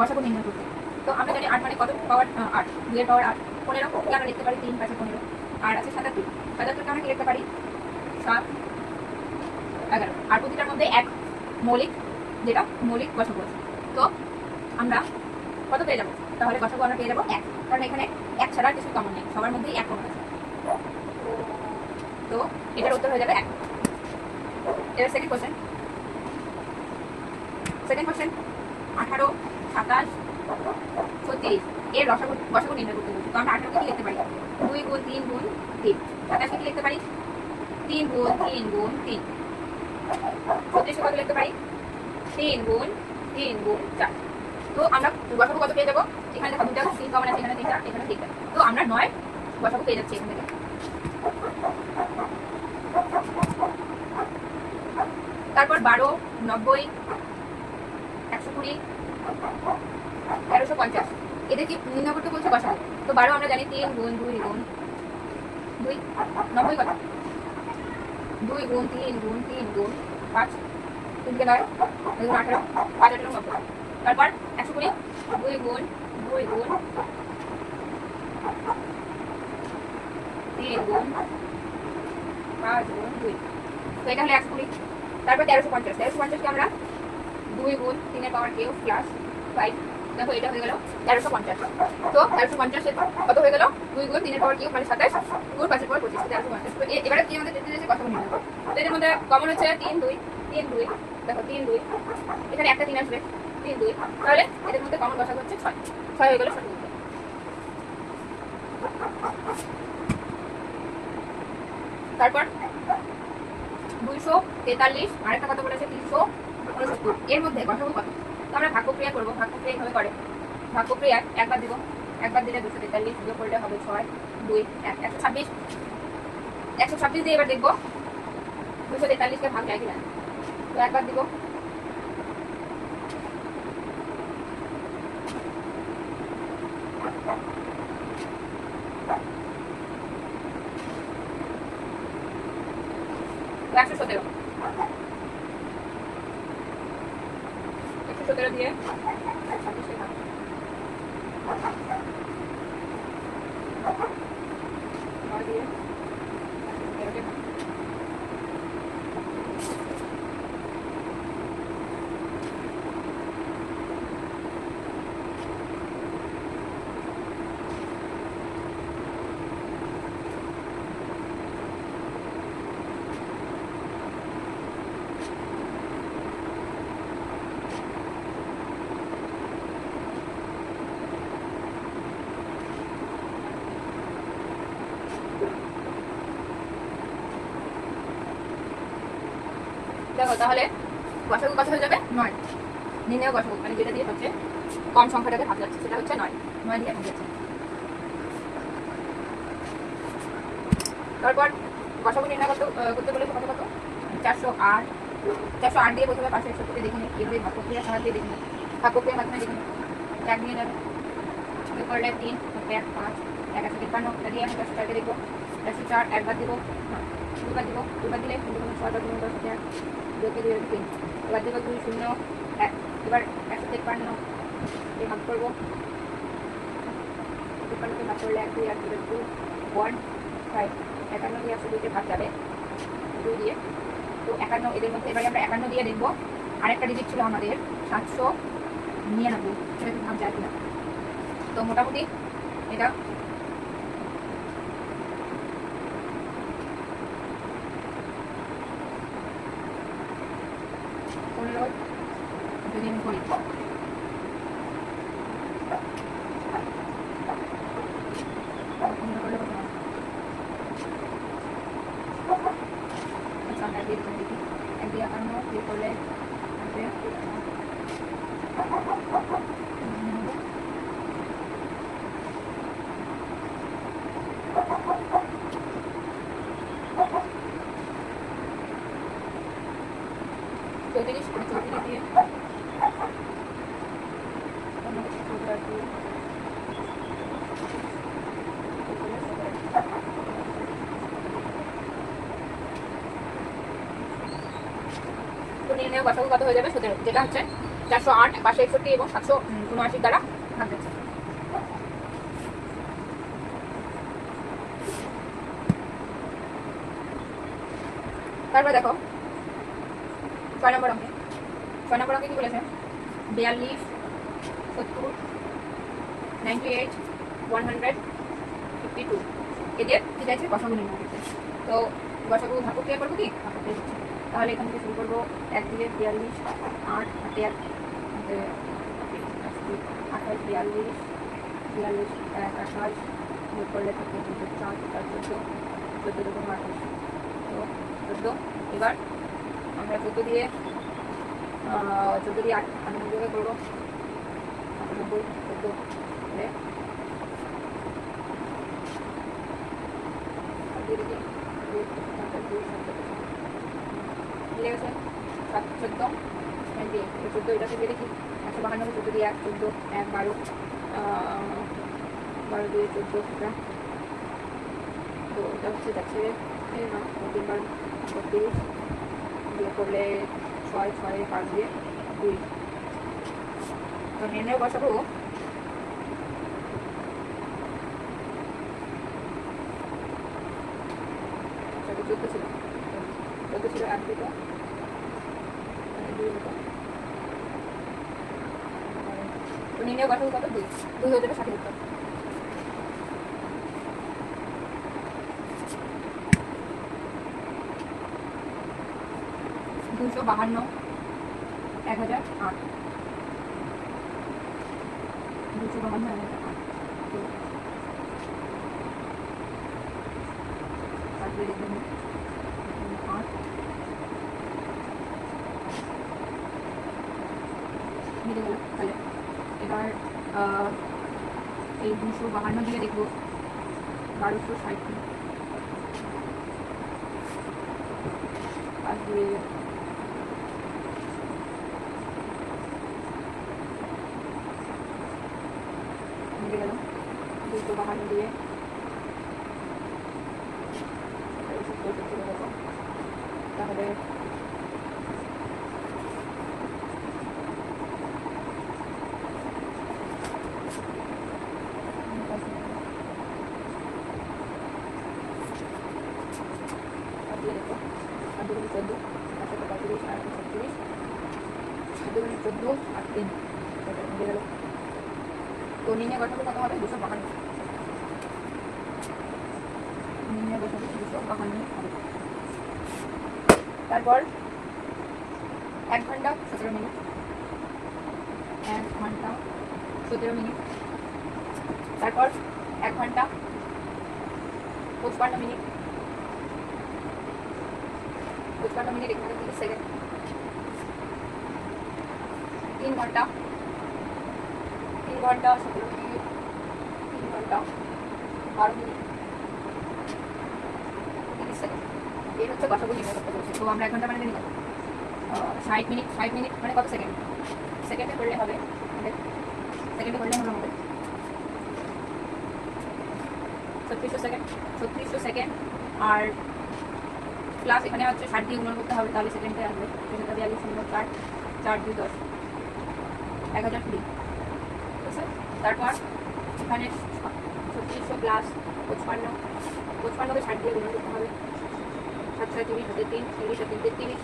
বসাবো নির্ণয় করতে। তো আমরা জানি আট মানে কত? পাওয়ার আট। দুয়ের পাওয়ার আট। পনেরো কি আমরা লিখতে পারি তিন পাঁচে পনেরো। আর আছে সাতাত্তর। সাতাত্তরকে আমরা কি লিখতে পারি? সাত, এগারো। আর প্রতিটার মধ্যে এক মৌলিক, যেটা মৌলিক আছে তো আমরা কত পেয়ে যাব? তাহলে গসাগু আমরা পেয়ে যাব এক। কারণ এখানে এক ছাড়া কিছু কমন নেই। সবার মধ্যেই এক কমন আছে। তো এটার উত্তর হয়ে যাবে এক। এবার সেকেন্ড কোশ্চেন সেকেন্ড কোশ্চেন আঠারো সাতাশ, ছত্রিশ। এর রসাগু রসাগু নির্ণয় করতে বলছি। তো আমরা আঠারোকে কি লিখতে পারি? দুই গুণ তিন গুণ তিন। সাতাশকে কি লিখতে পারি? তিন গুণ তিন গুণ তিন। ছত্রিশে কত লিখতে পারি? তিন গুণ তিন গুণ চার। তো আমরা গসাগু কত পেয়ে যাব? এখানে দেখো দুটা তিন কমন আছে, এখানে তিনটা এখানে তিনটা। তো আমরা নয় গসাগু পেয়ে যাচ্ছি এখান থেকে। তারপর বারো, নব্বই, একশো কুড়ি তেরোশো পঞ্চাশ। এদের কি নির্ণয় করতে বলছে বসাবো তো বারো আমরা জানি, তিন গুণ দুই গুণ দুই, নব্বই কত দুই গুণ তিন গুণ তিন গুণ পাঁচ, তিনকে নয়, দুই গুণ আঠারো, পাঁচ আঠারো নব্বই। তারপর একশো কুড়ি, দুই গুণ দুই গুণ তিন গুণ পাঁচ গুণ দুই। তো এটা হলো একশো কুড়ি। তারপর তেরোশো পঞ্চাশ। তেরোশো পঞ্চাশকে আমরা দুই গুণ তিনের পাওয়ার কেউ প্লাস পঞ্চাশ। কত হয়ে দুই কিউব মানে সাতাশ পর তিন, দুই তিন, দুই এখানে একটা মধ্যে কমন ছয়। ছয় হয়ে তারপর দুইশো তেতাল্লিশ, আরেকটা কত বলেছে তিনশো উনসত্তর। এর মধ্যে কথা কত তো আমরা ভাগ্যক্রিয়া করব। ভাগ্যক্রিয়া এইভাবে করে? ভাগ্যক্রিয়া একবার দিব, একবার দিলে দুশো তেতাল্লিশ দুটো করলে হবে ছয়, দুই, এক, একশো ছাব্বিশ। একশো ছাব্বিশ দিয়ে এবার দেখব দুশো তেতাল্লিশকে ভাগ যায় কিনা। তো একবার দিব তো একশো সতেরো একশো সতেরো দিয়ে ছাব্বিশকে ভাগ নয় দিয়ে তেরোকে ভাগ তাহলে গসাগু কত হয়ে যাবে? নয়। নির্ণয় গসাগু মানে যেটা দিয়ে হচ্ছে কম সংখ্যাটাকে ভাগ যাচ্ছে সেটা হচ্ছে নয়। নয় দিয়ে ভাগ তারপর গসাগু নির্ণয় করতে করতে বলে কত কত? চারশো আট। চারশো আট দিয়ে প্রথমে পাশে একশো করে দেখে নিই এভাবে ভাগ প্রক্রিয়ার সাহায্যে দেখে নিই। ভাগ প্রক্রিয়ার মাধ্যমে দেখে নিই। এক নিয়ে যাবে। করলে তিন এক পাঁচ এক একশো তিপ্পান্ন। দিয়ে আমি চারশো চারটে দেখব। চারশো চার একবার দেবো। দুবার দিব। দুবার দিলে কিন্তু কোনো ছয় বা দুই দশ এক। দুকে দুই তিন এবার দেবো দুই শূন্য এবার একশো তিপ্পান্ন ভাগ করব। তিপ্পান্নকে ভাগ করলে এক, দুই এক দুই টু ওয়ান ফাইভ একান্ন দিয়ে একশো দুইতে ভাগ যাবে। দুই দিয়ে। তো একান্ন এদের মধ্যে, এবারে আমরা একান্ন দিয়ে দেখব। আরেকটা ডিজিট ছিল আমাদের, সাতশো নিরানব্বই। সেটা ভাগ যায় কিনা? তো মোটামুটি এটা পনেরো যদি আমি করি পনেরো করলে কত হয়? আচ্ছা, আমরা দিয়ে দিলাম দেখি। এক দিয়ে একান্ন, দিয়ে করলে আসবে। চৌত্রিশ চৌত্রিশ দিয়ে তো নির্ণয় গসাগু কত হয়ে যাবে সতেরো যেটা হচ্ছে চারশো আট, পাঁচশো একষট্টি এবং সাতশো উনআশি দ্বারা ভাগ তারপর দেখো, ছয় নম্বর অঙ্কে। ছয় নম্বর অঙ্কে কি বলেছে? বিয়াল্লিশ সত্তর ninety eight one hundred fifty two এদের কি চাইছে গসাগু নির্ণয় করতে তো গসাগু ভাগ প্রক্রিয়া করব কি ভাগ প্রক্রিয়া করছি। তাহলে এখান থেকে শুরু করব এক দিয়ে বিয়াল্লিশ আট হাতে এক হাতে আঠাশ বিয়াল্লিশ বিয়াল্লিশ এক আঠাশ যোগ করলে থাকে চোদ্দ চার চার চোদ্দ চোদ্দ দুগুণ আঠাশ তো চোদ্দ এবার আমরা চোদ্দ দিয়ে আহ, চোদ্দ দিয়ে আট আটানব্বই করব আটানব্বই চোদ্দ হলে আর সাত, চোদ্দ। চোদ্দ এটা থেকে দেখি। একশো বাহান্ন চোদ্দ দিয়ে এক চোদ্দ এক বারো। বারো দিয়ে চোদ্দ এটা। তো এটা হচ্ছে যাচ্ছে তিনবার বত্রিশ। দিয়ে করলে ছয় ছয় পাঁচ দিয়ে দুই। তো নির্ণয় বসাবো। চোদ্দ ছিল। চোদ্দ ছিল এক দুটো। নির্ণয় দুশো বাহান্ন এক হাজার আট। দুশো বাহান্ন হাজার আট এখানে এখানে আট মিলে গেল তাহলে এবার আহ, এই দুশো বাহান্ন দিয়ে দেখব বারোশো ষাট তারপরে মিলে গেল দুশো বাহান্ন দিয়ে সত্তর সত্তর কত? তাহলে তারপরে দেখো আর দুগুণ চোদ্দ সাথে পঁয়ত্রিশ একটা ছত্রিশ দুগুণ চোদ্দ আর তিন। গেল। তো নির্ণয় গঠন কত হবে? দুশো বাহান্ন। নির্ণয় গঠন দুশো বাহান্ন হবে। তারপর এক ঘণ্টা সতেরো মিনিট। এক ঘণ্টা সতেরো মিনিট। তারপর এক ঘণ্টা পঁচপান্ন মিনিট। পঁচপান্ন মিনিট তিরিশ সেকেন্ড তিন ঘণ্টা। তিন ঘণ্টা, সতেরো মিনিট। তিন ঘণ্টা। বারো মিনিট। তিরিশ সেকেন্ড। এই হচ্ছে কথাগুলো। তো আমরা এক ঘণ্টা মানে নিলাম ষাট মিনিট ষাট মিনিট মানে কত সেকেন্ড? সেকেন্ডে করলে হবে। সেকেন্ডে করলে হবে ছত্রিশশো সেকেন্ড। ছত্রিশশো সেকেন্ড। আর প্লাস এখানে হচ্ছে ষাট দিয়ে গুণন করতে হবে, তাহলে সেকেন্ডে আসবে। সেকেন্ডে বিয়াল্লিশ শূন্য চার চার দুই দশ। এক হাজার কুড়ি। তারপর এখানে ছত্রিশশো প্লাস পঁচপান্ন। পঁচপান্নকে ষাট দিয়ে গুণন করতে হবে। সাত ছয় তিরিশ হাতে তিন, তিরিশ হাতে তেত্রিশ।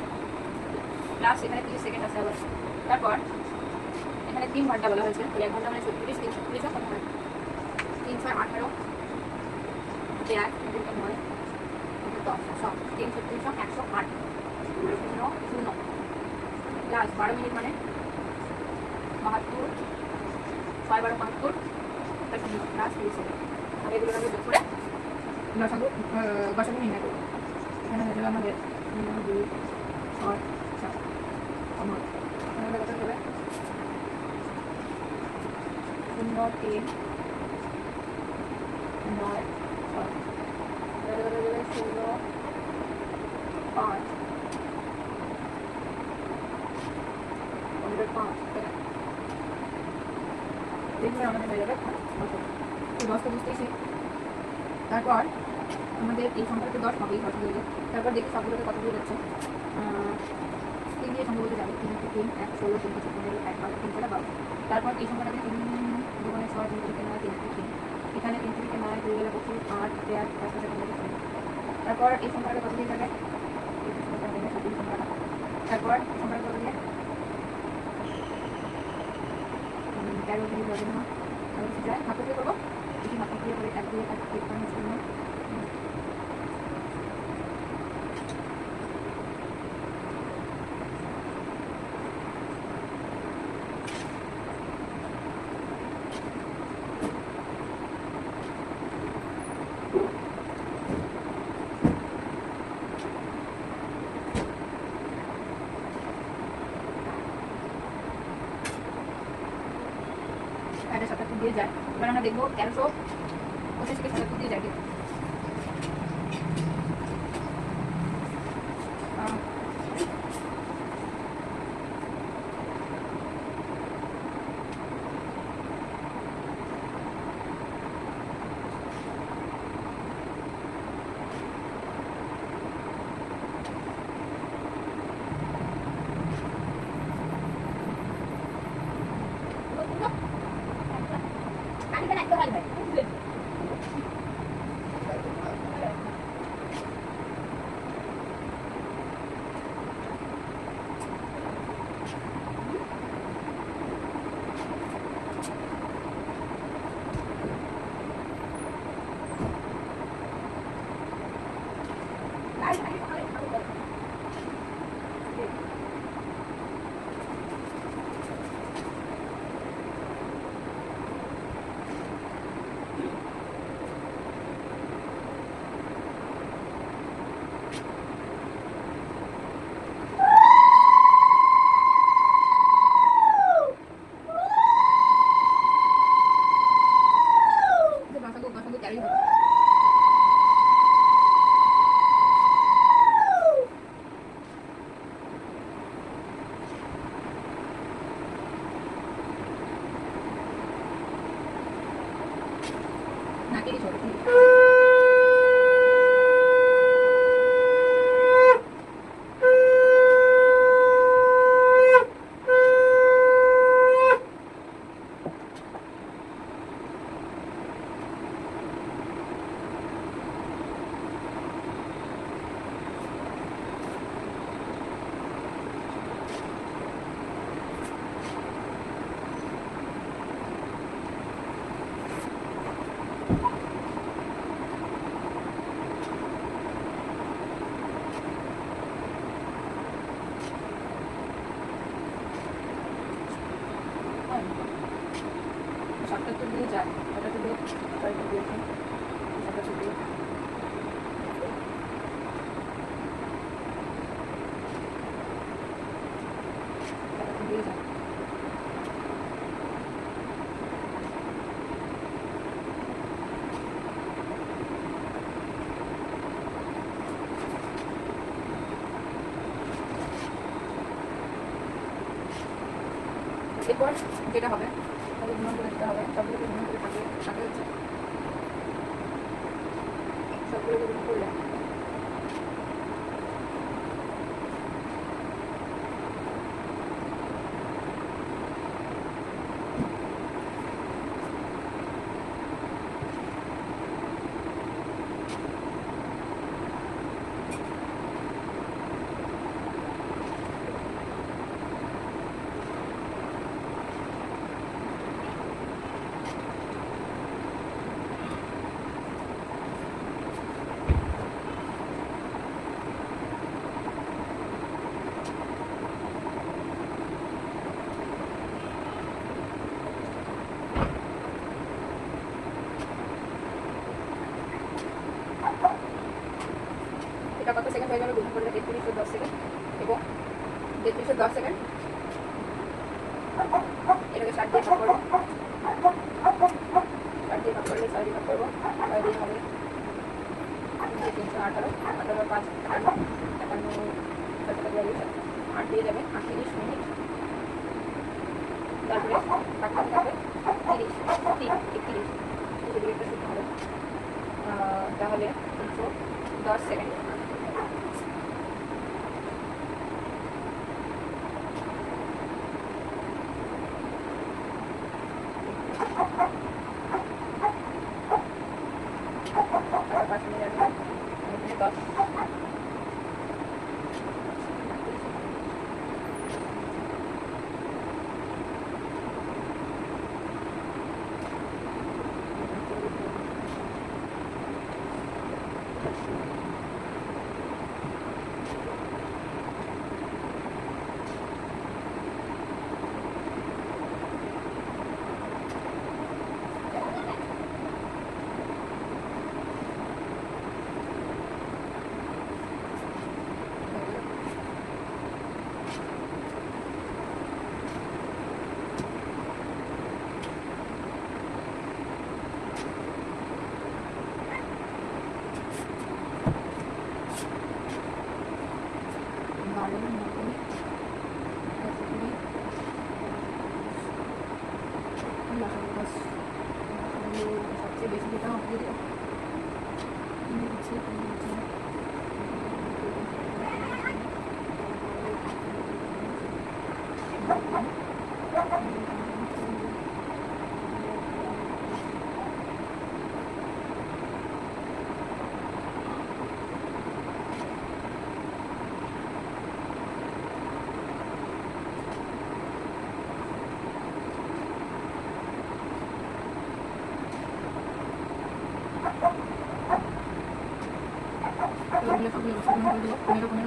প্লাস এখানে তিরিশ সেকেন্ড আছে আবার। তারপর এখানে তিন ঘণ্টা বলা হয়েছে। এক ঘণ্টা মানে ছত্রিশ তিন ছত্রিশ তিন ছয় আঠারো এক নয় দশ একশো তিন ছত্রিশ একশো আট শূন্য শূন্য প্লাস বারো মিনিট মানে বাহাত্তর ছয় বারো বাহাত্তর প্লাস তিরিশ এগুলো আমি যোগ করে গসাগু গসাগু নির্ণয় করব এখানে আমার শূন্য তিন নয় ছয় এখানে কত যাবে শূন্য পাঁচ এগুলো আমাদের হয়ে দশটা বুঝতেইছি তারপর আমাদের এই তো দশ হবেই হয়ে তারপর দেখি সবগুলোতে কত হয়ে যাচ্ছে তিন দিয়ে সম্ভবত যাবে তিন তিন এক ষোলো তিন থেকে পনেরো এক বারো তিন চার বারো তারপর এই সংখ্যাটাকে তিন দুগুণে ছয় তিন থেকে নয় তিন থেকে এখানে তিন থেকে নয় দুই গেলে পঁচিশ আট তেরো পাঁচ পাঁচে তারপর এই সংখ্যাটা কত দিয়ে যাবে তারপর এই সংখ্যাটা কত দিয়ে উম, তেরো দিয়ে 21 cánh số. যায় সাতাত্তর দিয়ে কয়েকটা দিয়েছে সাতাত্তর দিয়ে। সাতাত্তর দিয়ে এরপর যেটা হবে তাহলে গুণন করে দিতে হবে সবগুলোকে গুণন করে থাকে থাকে হচ্ছে সবগুলোকে গুণন করলে এটা কত সেকেন্ড হয়ে গেল গুণ করলে তেত্রিশশো দশ সেকেন্ড এবং তেত্রিশশো দশ সেকেন্ড। এটাকে ষাট দিয়ে ভাগ করব। ষাট দিয়ে ভাগ করলে ছয় দিয়ে ভাগ করব। ছয় দিয়ে হবে তিনশো আঠারো আঠারো পাঁচ, একান্ন আট দিয়ে যাবে আটত্রিশ মিনিট। তারপরে কাটতে থাকবে তিরিশ, তিন, একত্রিশ। সেদিকে একটা সূত্র হবে। তাহলে তিনশো দশ সেকেন্ড। 아, 맛있는 뭡니까? বছর করে দিল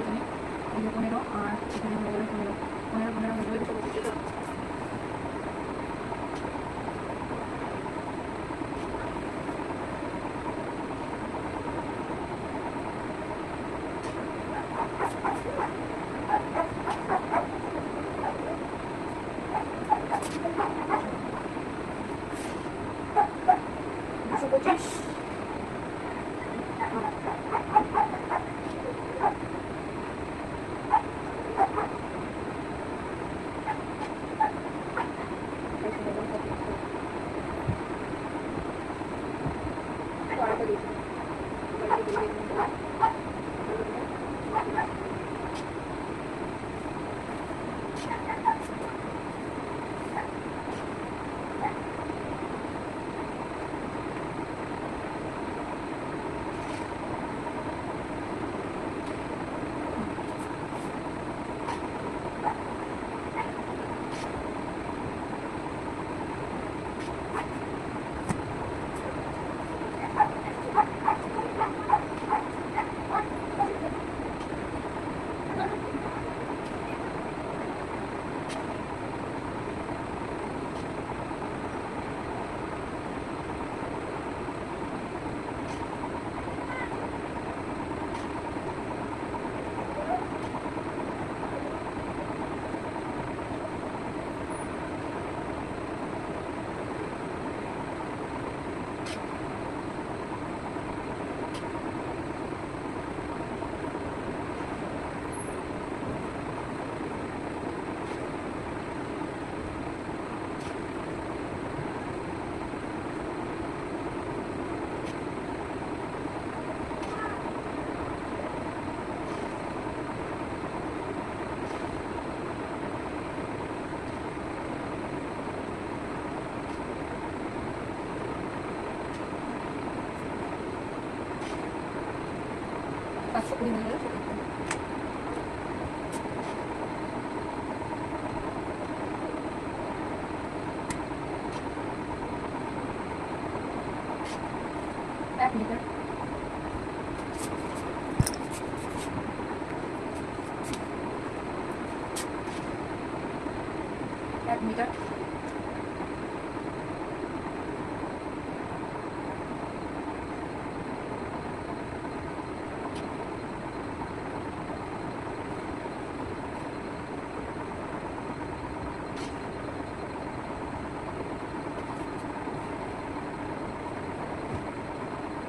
এক মিটার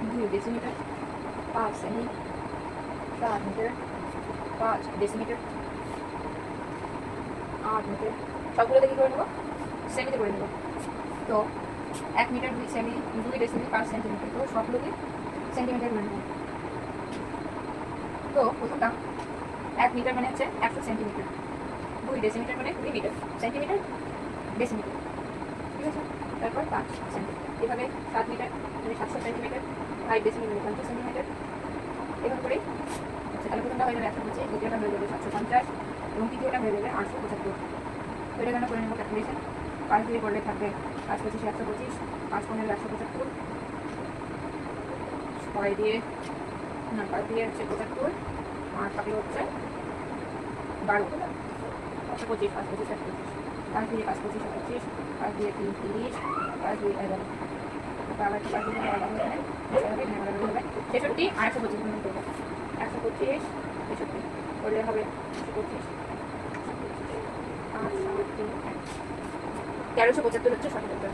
দুই ডেসিমিটার পাঁচ সেমি চার মিটার পাঁচ ডেসিমিটার আট মিটার সবগুলো দেখি করে নেব সেমিতে করে নেব তো এক মিটার দুই সেমি, দুই ডেসিমিটার পাঁচ সেন্টিমিটার তো সবগুলোকে সেন্টিমিটার নেব তো প্রথমটা এক মিটার মানে হচ্ছে একশো সেন্টিমিটার দুই ডেসিমিটার মানে কুড়ি মিটার সেন্টিমিটার ডেসিমিটার ঠিক আছে? তারপর পাঁচ সেন্টিমিটার এভাবে সাত মিটার মানে সাতশো সেন্টিমিটার ফাইভ ডেসিমিটার মানে পঞ্চাশ সেন্টিমিটার এভাবে করে আচ্ছা তাহলে প্রথমটা হয়ে যাবে একশো পঁচিশ, দ্বিতীয়টা হয়ে যাবে সাতশো পঞ্চাশ, এবং তৃতীয়টা হয়ে যাবে আটশো পঁচাত্তর। তো এটা কেন করে নেব ক্যালকুলেশন পাঁচ দিয়ে করলে থাকবে পাঁচ পঁচিশ, একশো পঁচিশ, পাঁচ পনেরো, একশো পঁচাত্তর। ছয় দিয়ে না পাঁচ দিয়ে হচ্ছে পঁচাত্তর আর থাকলে হচ্ছে বারো। একশো পঁচিশ, পাঁচ পঁচিশ, একশো পঁচিশ। পাঁচ দিয়ে পাঁচ পঁচিশ পঁচিশ, পাঁচ দিয়ে তিন তিরিশ, পাঁচ দিয়ে এগারো। আবার পাঁচ হবে ছেষট্টি আর একশো পঁচিশ মিনিট করব। পঁচিশ, ছেষট্টি। করলে হবে একশো পঁচিশ। পাঁচ, সাত, তিন তেরোশো পঁচাত্তর হচ্ছে সতেরো সরি